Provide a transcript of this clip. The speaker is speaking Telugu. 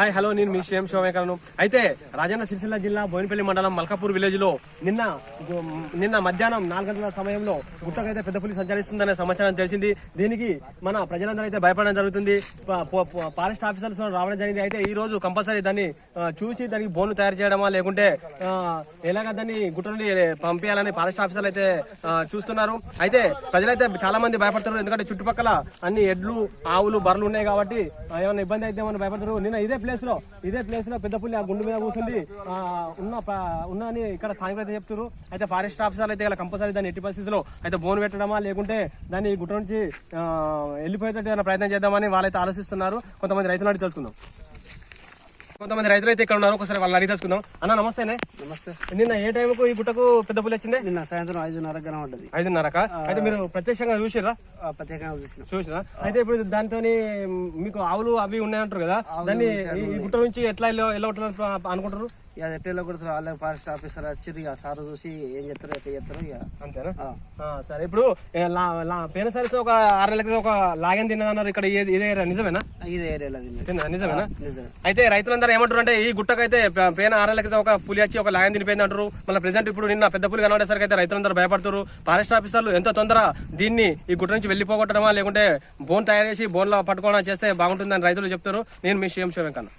హాయ్ హలో నేను మీ షేమ్ శోమేకరను అయితే రాజన్న సిరిసిల్ల జిల్లా బోయినపల్లి మండలం మల్కాపూర్ విలేజ్లో నిన్న నిన్న మధ్యాహ్నం నాలుగు గంటల సమయంలో గుట్టకైతే పెద్ద పులి సంచరిస్తుందనే సమాచారం తెలిసింది. దీనికి మన ప్రజలందరూ అయితే భయపడడం జరుగుతుంది. ఫారెస్ట్ ఆఫీసర్స్ రావడం జరిగింది. అయితే ఈ రోజు కంపల్సరీ దాన్ని చూసి దానికి బోను తయారు చేయడమా లేకుంటే ఎలాగ దాన్ని గుట్ట నుండి పంపించాలని ఫారెస్ట్ ఆఫీసర్లు అయితే చూస్తున్నారు. అయితే ప్రజలైతే చాలా మంది భయపడుతున్నారు. ఎందుకంటే చుట్టుపక్కల అన్ని ఎడ్లు ఆవులు బర్రెలు ఉన్నాయి కాబట్టి ఏమైనా ఇబ్బంది అయితే ఏమైనా భయపడతారు నిన్న ఇదే ప్లేస్లో ఇదే ప్లేస్లో పెద్దపల్లి ఆ గుండు మీద కూర్చుంది. ఉన్న ఉన్న అని ఇక్కడ స్థానికులు అయితే చెప్తారు అయితే ఫారెస్ట్ ఆఫీసర్లు అయితే ఇలా కంపల్సరీ దాన్ని ఎట్టి పరిస్థితిలో అయితే బోన్ పెట్టడమా లేకుంటే దాన్ని గుట్ట నుంచి వెళ్ళిపోయేటట్టు ప్రయత్నం చేద్దామని వాళ్ళైతే ఆలోచిస్తున్నారు. కొంతమంది రైతులు తెలుసుకుందాం. కొంతమంది రైతులు అయితే ఇక్కడ ఉన్నారు. ఒకసారి వాళ్ళని అడిగి తెలుసుకుందాం. అన్న నమస్తేనే నమస్తే. నిన్న ఏ టైంకు ఈ గుట్టకు పెద్ద పులి వచ్చింది? నిన్న సాయంత్రం ఐదున్నర కనబడ్డది ఐదున్నరక? అయితే మీరు ప్రత్యక్షంగా చూసిర్రా? ఆ ప్రత్యేకంగా చూసిన. చూసినా అయితే ఇప్పుడు దాంతో మీకు ఆవులు అవి ఉన్నాయంటారు కదా. దాన్ని ఈ- గుట్ట నుంచి ఎట్లా వెళ్ళ వెళ్ళగొట్టాలని అనుకుంటారు ఇక ఎట్టేలో కూడా వాళ్ళ ఫారెస్ట్ ఆఫీసర్ వచ్చి ఇక సార్ చూసి ఏం చేస్తారు ఎట్లా చేస్తారు ఇక. అంతేనా? సరే ఇప్పుడు లా- లా- పోయిన సరి ఒక ఆరు నెలల ఒక లాగన్ తిన్నదన్నారు ఇక్కడ ఇది- ఏరియా నిజమేనా? ఇదే ఏరియాలో అది తిన్నదా? నిజమేనా? నిజమే. అయితే రైతులందరూ ఏమంటారు అంటే ఈ గుట్టకైతే ప- పోయిన ఆరు నెలల ఒక పులి వచ్చి ఒక లాగన్ తినిపోయింది అంటారు మళ్ళీ ప్రెసెంట్ ఇప్పుడు నిన్న పెద్ద పులి కనబడేసరికి అయితే రైతులందరూ భయపడుతారు ఫారెస్ట్ ఆఫీసర్లు ఎంత తొందర దీన్ని ఈ గుట్ట నుంచి వెళ్ళిపోగొట్టడమా? లేకుంటే బోన్ తయారు చేసి బోన్లో పట్టుకోవడం చేస్తే బాగుంటుందని రైతులు చెప్తారు నేను మీ సీఎం శివం కన్నా